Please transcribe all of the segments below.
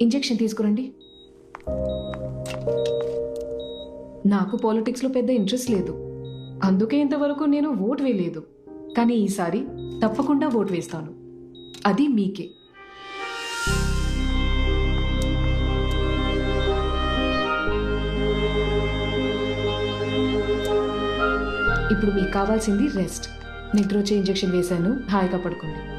Injection తీసుకురండి. నాకు పాలిటిక్స్లో పెద్ద ఇంట్రెస్ట్ లేదు. అందుకే ఇంతవరకు నేను ఓట్ వేయలేదు. కానీ ఈసారి తప్పకుండా ఓట్ వేస్తాను. అది మీకే. ఇప్పుడు మీకు కావాల్సింది రెస్ట్. నిద్ర వచ్చే ఇంజెక్షన్ వేశాను. హాయిగా పడుకోండి.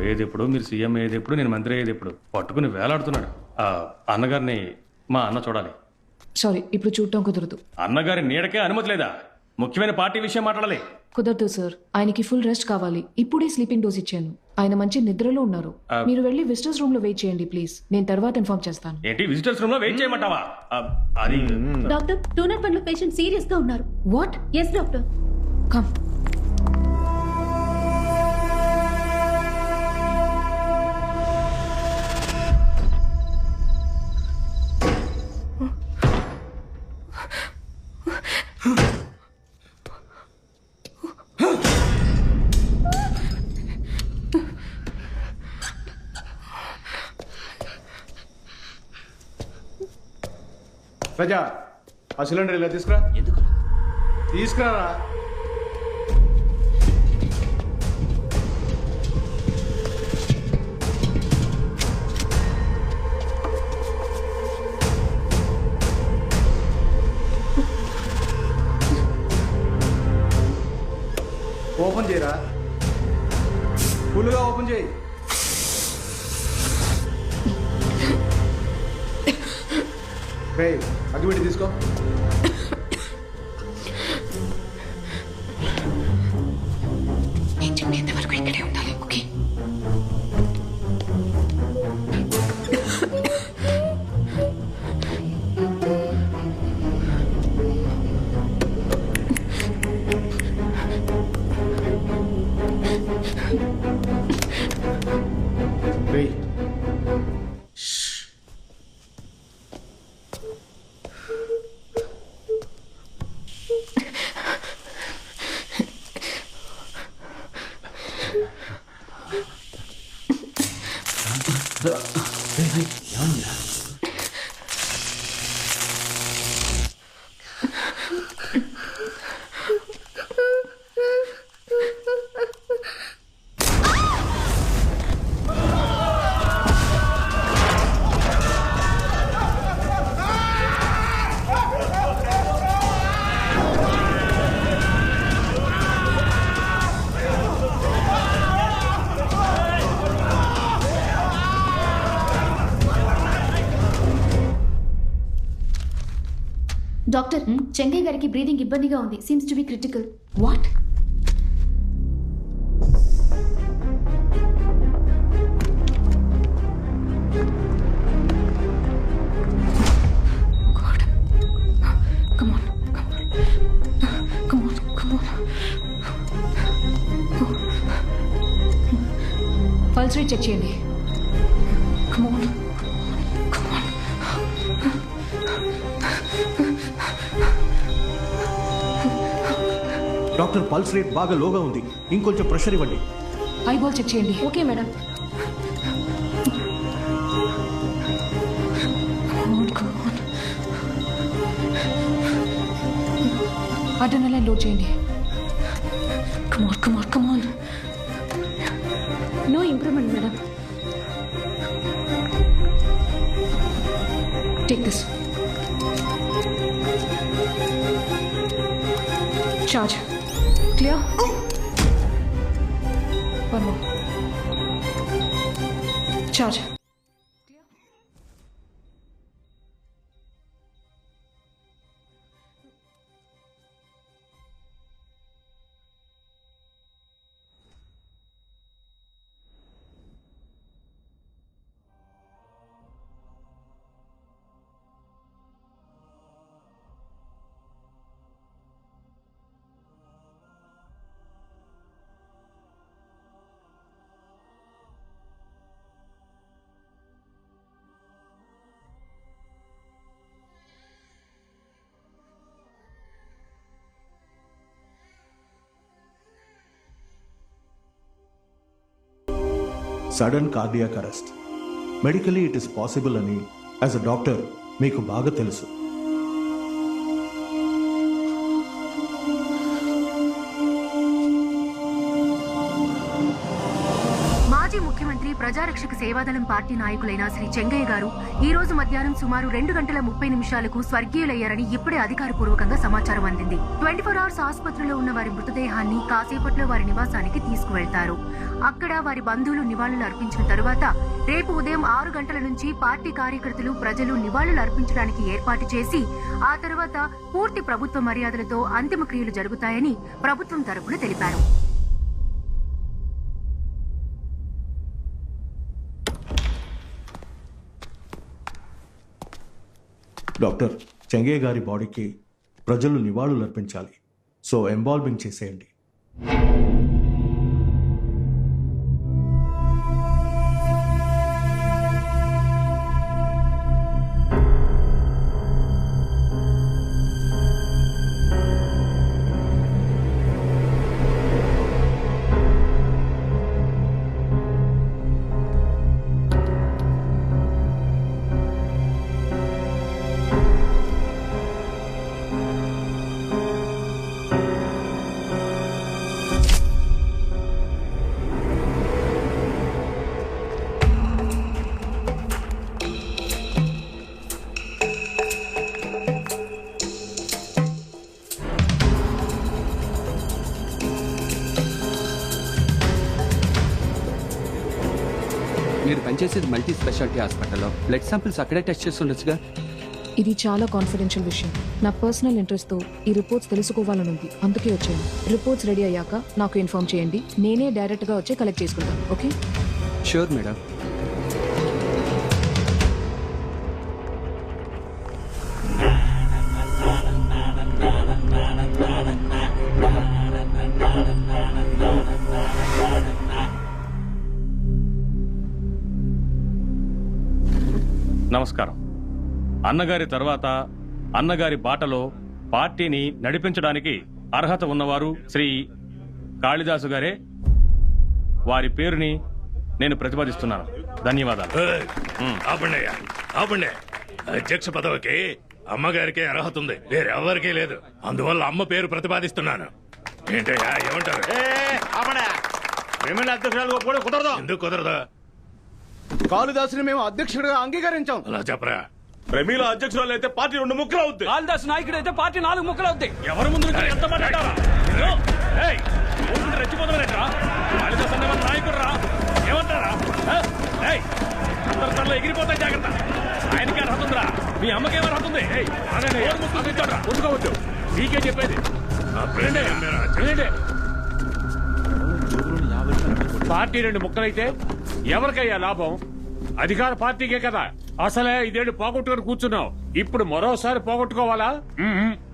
పోయేది ఎప్పుడు మీరు సీఎం అయ్యేది ఎప్పుడు నేను మంత్రి అయ్యేది ఎప్పుడు పట్టుకుని వేలాడుతున్నాడు. ఆ, అన్నగారిని మా అన్న చూడాలి. సారీ ఇప్పుడు చూడటం కుదరదు. అన్నగారి నీడకే అనుమతి లేదా? ముఖ్యమైన పార్టీ విషయం మాట్లాడాలి. కుదరదు సార్ ఆయనకి ఫుల్ రెస్ట్ కావాలి. ఇప్పుడే స్లీపింగ్ డోస్ ఇచ్చాను. ఆయన మంచి నిద్రలో ఉన్నారు. మీరు వెళ్ళి విజిటర్స్ రూమ్లో వెయిట్ చేయండి ప్లీజ్ నేను తర్వాత ఇన్ఫార్మ్ చేస్తాను. ఏంటి విజిటర్స్ రూమ్లో వెయిట్ చేయమంటావా? ఆ, అది డాక్టర్ టూనర్ పండ్ల పేషెంట్ సీరియస్గా ఉన్నారు. వాట్ ఎస్ డాక్టర్ కమ్ ప్రజా ఆ సిలిండర్ ఇలా తీసుకురా. ఎందుకు తీసుకురా ఓపెన్ చేయరా? ఫుల్గా ఓపెన్ చేయి. రేయ్ అగ్గిపెట్టి తీసుకో. నేను చెప్పేంత వరకు ఇక్కడే ఉండాలి ఓకే? はい、なんだ డాక్టర్ చెంగయ్య గారికి బ్రీదింగ్ ఇబ్బందిగా ఉంది. Seems to be critical what God. Come on, come on. Come on, come on. Pulse rate check చేయండి. Come డాక్టర్ పల్స్ రేట్ బాగా లోగా ఉంది ఇంకొంచెం ప్రెషర్ ఇవ్వండి ఐబాల్ చెక్ చేయండి okay madam on. Adrenaline load చేయండి on, come on. No improvement madam Take this. Charge. Clear? One more. Charge. Sudden cardiac arrest. Medically it is possible అని as a doctor మీకు బాగా తెలుసు. ప్రజారక్షక Sevadalam party నాయకులైన శ్రీ చెంగయ్య గారు ఈ రోజు మధ్యాహ్నం సుమారు రెండు గంటల ముప్పై నిమిషాలకు స్వర్గీయులయ్యారని ఇప్పుడే అధికారపూర్వకంగా సమాచారం అందింది. ట్వంటీ ఫోర్ అవర్స్ ఆసుపత్రిలో ఉన్న వారి మృతదేహాన్ని కాసేపట్లో వారి నివాసానికి తీసుకువెళ్తారు. అక్కడ వారి బంధువులు నివాళులు అర్పించిన తరువాత రేపు ఉదయం ఆరు గంటల నుంచి పార్టీ కార్యకర్తలు ప్రజలు నివాళులు అర్పించడానికి ఏర్పాటు చేసి ఆ తర్వాత పూర్తి ప్రభుత్వ మర్యాదలతో అంతిమ క్రియలు జరుగుతాయని ప్రభుత్వం తరపున తెలిపారు. డాక్టర్ చెంగే గారి బాడీకి ప్రజలు నివాళులు అర్పించాలి సో ఎంబాల్బింగ్ చేసేయండి. మీరు పనిచేసేది మల్టీ స్పెషాలిటీ హాస్పిటల్లో బ్లడ్ శాంపిల్స్ అక్కడే టెస్ట్ చేసి ఉండొచ్చుగా? ఇది చాలా కాన్ఫిడెన్షియల్ విషయం. నా పర్సనల్ ఇంట్రెస్ట్తో ఈ రిపోర్ట్స్ తెలుసుకోవాలని ఉంది. అందుకే వచ్చాను. రిపోర్ట్స్ రెడీ అయ్యాక నాకు ఇన్ఫార్మ్ చేయండి. నేనే డైరెక్ట్గా వచ్చి కలెక్ట్ చేసుకుంటాను. ఓకే షూర్ మేడం నమస్కారం. అన్నగారి తర్వాత అన్నగారి బాటలో పార్టీని నడిపించడానికి అర్హత ఉన్నవారు శ్రీ కాళిదాసు గారే. వారి పేరుని నేను ప్రతిపాదిస్తున్నాను. ధన్యవాదాలు. ఆపండి. అధ్యక్ష పదవికి అమ్మగారికి అర్హత ఉంది. వేరెవరికీ లేదు. అందువల్ల అమ్మ పేరు ప్రతిపాదిస్తున్నాను. ఏంటయ్యా ఏమంటారు? అధ్యక్షురాలు? కూడా కుదరదు. ఎందుకు కుదరదు? కాళిదాసుని మేము అధ్యక్షుడిగా అంగీకరించాం. అలా చెప్పరా? ప్రమీల అధ్యక్షురాలు అయితే పార్టీ రెండు ముక్కలు అవుద్ది. కాళిదాస్ నాయకుడు అయితే పార్టీ నాలుగు ముక్కలు అవుతాయి ఎవరి ముందు నుంచి ఎంత మాట్లాడారా రెచ్చిపోతామనేట్రా? కాళిదాస్ అన్నవాడు నాయకుడురా. ఏమంటారా? ఆ? ఏయ్, అందరి తలలో ఎగిరిపోతాయి జాగ్రత్త. ఆయనకి అర్హత ఉందిరా. మీ అమ్మకి ఏం అర్హత ఉంది? ఏయ్, ఆగండి, ఎవరు ముసుగులు తీస్తాడురా? ఉంచుకోవద్దు నీకే చెప్పేది. పార్టీ రెండు ముక్కలైతే ఎవరికయ్యా లాభం? అధికార పార్టీకే కదా. అసలే ఇదేడు పోగొట్టుకొని కూర్చున్నావు? ఇప్పుడు మరోసారి పోగొట్టుకోవాలా.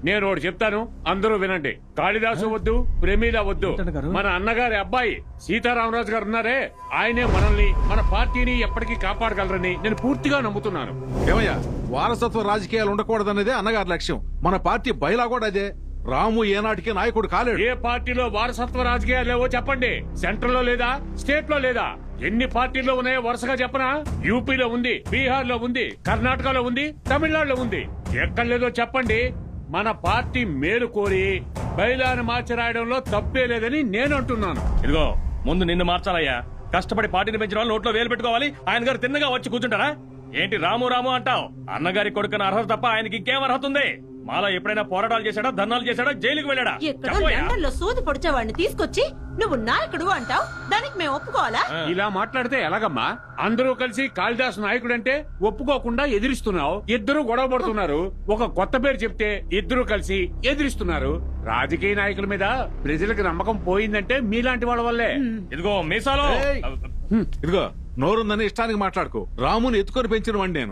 నేను ఒకటి చెప్తాను. అందరూ వినండి. కాళిదాసు వద్దు ప్రమీల వద్దు. మన అన్నగారి అబ్బాయి సీతారామరాజు గారు ఉన్నారే. ఆయనే మనల్ని మన పార్టీని ఎప్పటికీ కాపాడగలరని నేను పూర్తిగా నమ్ముతున్నాను. ఏమయ్యా? వారసత్వ రాజకీయాలు ఉండకూడదన్నదే అన్నగారి లక్ష్యం. మన పార్టీ బయలా కూడా అదే. రాము ఏనాటికి నాయకుడు కాలేడు. ఏ పార్టీలో వారసత్వ రాజకీయాలు లేవో చెప్పండి. సెంట్రల్లో లేదా స్టేట్లో లేదా? ఎన్ని పార్టీల్లో ఉన్నాయో వరుసగా చెప్పనా? యూపీలో ఉంది బీహార్లో ఉంది కర్ణాటకలో ఉంది తమిళనాడులో ఉంది. ఎక్కడ లేదో చెప్పండి. మన పార్టీ మేలు కోరి బయలాన్ని మార్చి రాయడంలో తప్పే లేదని నేను అంటున్నాను. ఇదిగో ముందు నిన్ను మార్చాలయ్యా. కష్టపడి పార్టీని పెంచిన వాళ్ళు నోట్లో వేలు పెట్టుకోవాలి. ఆయన గారు తిన్నగా వచ్చి కూర్చుంటారా? ఏంటి రాము రాము అంటావు? అన్నగారి కొడుకున్న అర్హత తప్ప ఆయనకి ఇంకేం అర్హత ఉంది? మాలో ఎప్పుడైనా పోరాటాలు చేశాడా ధర్నాలు చేశాడా జైలుకి వెళ్ళాడా? ఎక్కడో చెప్పయ్యా. లండన్లో సూది పొడిచేవాడిని తీసుకొచ్చి నువ్వు నాయకుడు అంటావు? దానికి మేము ఒప్పుకోవాలా? ఇలా మాట్లాడితే ఎలాగమ్మా? అందరూ కలిసి కాళిదాస్ నాయకుడు అంటే ఒప్పుకోకుండా ఎదిరిస్తున్నావు. ఇద్దరు గొడవ పడుతున్నారు. ఒక కొత్త పేరు చెప్తే ఇద్దరు కలిసి ఎదిరిస్తున్నారు. రాజకీయ నాయకుల మీద ప్రజలకు నమ్మకం పోయిందంటే మీలాంటి వాళ్ళ వల్లే. ఇదిగో మీసాలో. ఏయ్! ఇదిగో నోరుందని ఇష్టానికి మాట్లాడుకో. రాముని ఎత్తుకొని పెంచిన వాడిని నేను.